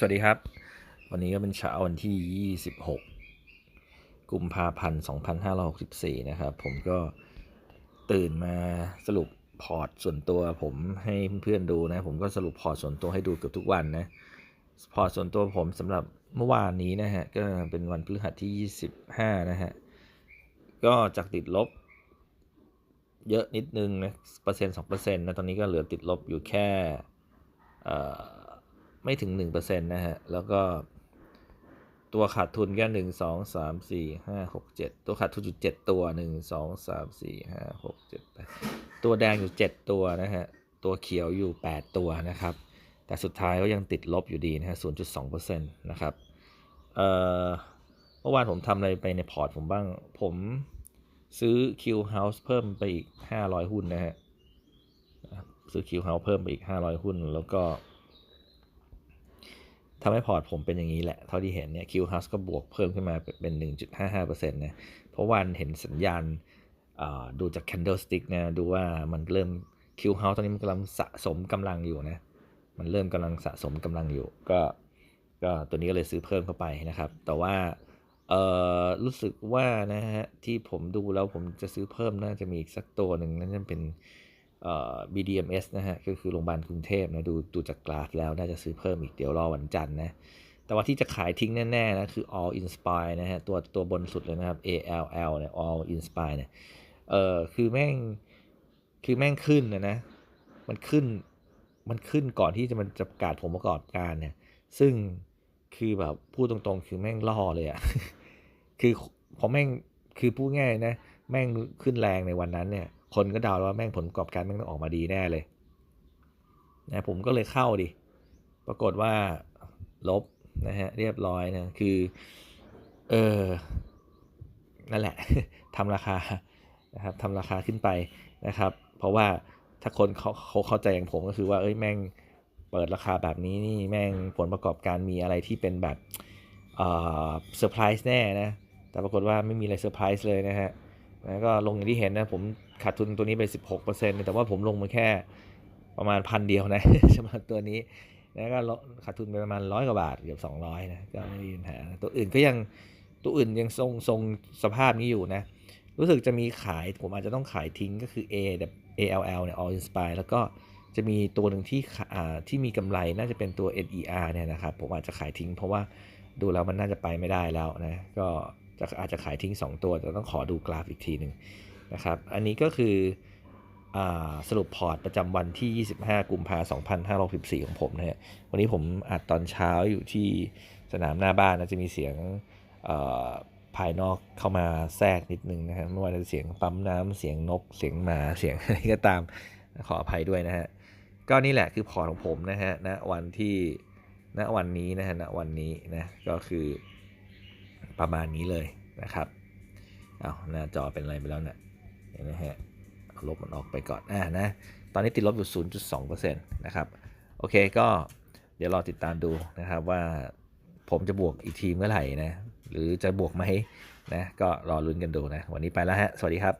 สวัสดีครับ วันนี้ก็เป็นเช้าวันที่ 26 กุมภาพันธ์ 2564 นะครับ ผมก็ตื่นมาสรุปพอร์ตส่วนตัว ผมให้เพื่อนๆดูนะ ผมก็สรุปพอร์ตส่วนตัวให้ดูเกือบทุกวันนะ พอร์ตส่วนตัวผมสำหรับเมื่อวานนี้นะฮะ ก็เป็นวันพฤหัสที่ 25 นะฮะ ก็จากติดลบ เยอะนิดนึงนะเปอร์เซ็นต์สองเปอร์เซ็นต์นะ ตอนนี้ก็เหลือติดลบอยู่แค่เอ่อ ไม่ถึงหนึ่งเปอร์เซ็นต์นะฮะ แล้วก็ตัวขาดทุนแค่หนึ่งสองสามสี่ห้าหกเจ็ดตัวขาดทุนอยู่เจ็ดตัวหนึ่งสองสามสี่ห้าหกเจ็ดแปดตัวแดงอยู่เจ็ดตัวนะฮะ ตัวเขียวอยู่แปดตัวนะครับ แต่สุดท้ายก็ยังติดลบอยู่ดีนะฮะศูนย์จุดสองเปอร์เซ็นต์นะครับ เอ่อ เมื่อวานผมทำอะไรไปในพอร์ตผมบ้าง ผมซื้อ Q House เพิ่มไปอีก500หุ้นนะฮะ ซื้อ Q House เพิ่มไปอีก500หุ้น แล้วก็ ทำให้พอร์ตผมเป็นอย่างนี้แหละ เท่าที่เห็นเนี่ย Q House ก็บวกเพิ่มขึ้นมาเป็น 1.55%นะเพราะวันเห็นสัญญาณดูจาก candlestick นะดูว่ามันเริ่ม Q House ตอนนี้มันกำลังสะสมกำลังอยู่นะ มันเริ่มกำลังสะสมกำลังอยู่ ก็ก็ตัวนี้ก็เลยซื้อเพิ่มเข้าไปนะครับ แต่ว่าเอ่อรู้สึกว่านะฮะที่ผมดูแล้วผมจะซื้อเพิ่มน่าจะมีอีกสักตัวหนึ่งนั่นจะเป็น BDMS นะฮะก็คือโรงพยาบาลกรุงเทพนะดูดูจากกราฟแล้วน่าจะซื้อเพิ่มอีกเดี๋ยวรอวันจันทร์นะแต่ว่าที่จะขายทิ้งแน่ๆนะคือ All Inspire นะฮะตัวตัวบนสุดเลยนะครับ ALL เนี่ย All Inspire เนี่ยเอ่อคือแม่งคือแม่งขึ้นนะนะมันขึ้นมันขึ้นก่อนที่จะมันจะประกาศผลประกอบการเนี่ย ซึ่งคือแบบพูดตรงๆ คือแม่งล่อเลยอะคือพอแม่งคือพูดง่ายนะ แม่งขึ้นแรงในวันนั้นเนี่ย คนก็เดาแล้วว่าแม่งผลประกอบการแม่งต้องออกมาดีแน่เลยนะผมก็เลยเข้าดิ ปรากฏว่าลบนะฮะเรียบร้อยนะคือเออนั่นแหละทำราคานะครับทำราคาขึ้นไปนะครับ เพราะว่าถ้าคนเขาเขาเข้าใจอย่างผมก็คือว่าเอ้ยแม่งเปิดราคาแบบนี้นี่แม่งผลประกอบการมีอะไรที่เป็นแบบเออเซอร์ไพรส์แน่นะแต่ปรากฏว่าไม่มีอะไรเซอร์ไพรส์เลยนะฮะ แล้วก็ลงอย่างที่เห็นนะผมขาดทุนตัวนี้ไป 16%แต่ว่าผมลงมาแค่ประมาณพันเดียวนะสำหรับตัวนี้แล้วก็ขาดทุนไปประมาณร้อยกว่าบาทเกือบ200นะก็ไม่มีปัญหาตัวอื่นก็ยังตัวอื่นยังทรงทรงสภาพนี้อยู่นะ รู้สึกจะมีขายผมอาจจะต้องขายทิ้งก็คือ A ALL เนี่ย All Inspire แล้วก็จะมีตัวหนึ่งที่ที่มีกำไรน่าจะเป็นตัว NER เนี่ยนะครับ ผมอาจจะขายทิ้งเพราะว่าดูแล้วมันน่าจะไปไม่ได้แล้วนะ ก็ จะอาจจะขายทิ้ง 2 ตัวแต่ต้องขอดูกราฟอีกทีหนึ่งนะครับ อันนี้ก็คืออสรุปพอร์ตประจำวันที่ 25 กุมภาพันธ์2564 ของผมนะฮะ วันนี้ผมอัดตอนเช้าอยู่ที่สนามหน้าบ้านนะจะมีเสียงภายนอกเข้ามาแทรกนิดนึงนะครับไม่ว่าจะเสียงปั๊มน้ำเสียงนกเสียงหมาเสียงอะไรก็ตามขออภัยด้วยนะฮะก็นี่แหละคือพอร์ตของผมนะฮะณวันที่ณวันนี้นะฮะณวันนี้นะก็คือ ประมาณนี้เลยนะครับเอาหน้าจอเป็นอะไรไปแล้วเนะี่ยเห็นไหมฮะลบมันออกไปก่อนอ่านะตอนนี้ติดลบอยู่ 0.2%นะครับโอเคก็เดี๋ยวรอติดตามดูนะครับว่าผมจะบวกอีกทีเมื่อไหร่นะหรือจะบวกไหมนะก็รอลุ้นกันดูนะวันนี้ไปแล้วฮะสวัสดีครับ